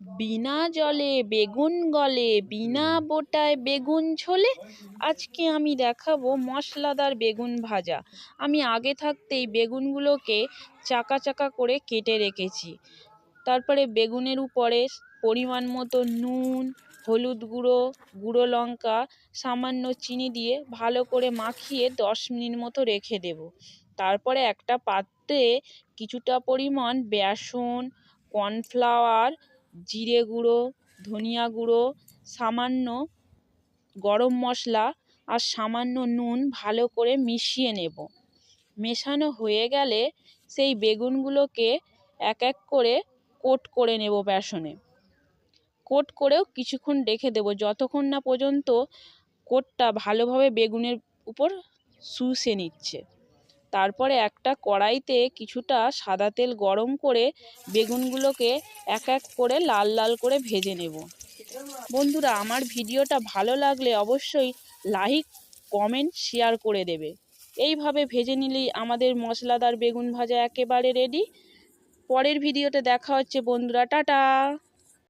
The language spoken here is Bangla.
বিনা জলে বেগুন গলে, বিনা বোটায় বেগুন ছোলে আজকে আমি দেখাবো মশলাদার বেগুন ভাজা। আমি আগে থাকতেই বেগুনগুলোকে চাকা চাকা করে কেটে রেখেছি। তারপরে বেগুনের উপরে পরিমাণ মতো নুন, হলুদ গুঁড়ো গুঁড়ো লঙ্কা, সামান্য চিনি দিয়ে ভালো করে মাখিয়ে দশ মিনিট মতো রেখে দেবো। তারপরে একটা পাত্রে কিছুটা পরিমাণ বেসন, কর্নফ্লাওয়ার জিরে গুঁড়ো, ধনিয়া গুঁড়ো, সামান্য গরম মশলা আর সামান্য নুন ভালো করে মিশিয়ে নেব। মেশানো হয়ে গেলে সেই বেগুনগুলোকে এক এক করে কোট করে নেব বেসনে। কোট করেও কিছুক্ষণ রেখে দেবো। যতক্ষণ না পর্যন্ত কোটটা ভালোভাবে বেগুনের উপর শুষে নিচ্ছে। তারপরে একটা কড়াইতে কিছুটা সাদা তেল গরম করে বেগুনগুলোকে এক এক করে লাল লাল করে ভেজে নেব। বন্ধুরা, আমার ভিডিওটা ভালো লাগলে অবশ্যই লাইক, কমেন্ট, শেয়ার করে দেবে। এইভাবে ভেজে নিলেই আমাদের মশলাদার বেগুন ভাজা একেবারে রেডি। পরের ভিডিওতে দেখা হচ্ছে, বন্ধুরা, টাটা।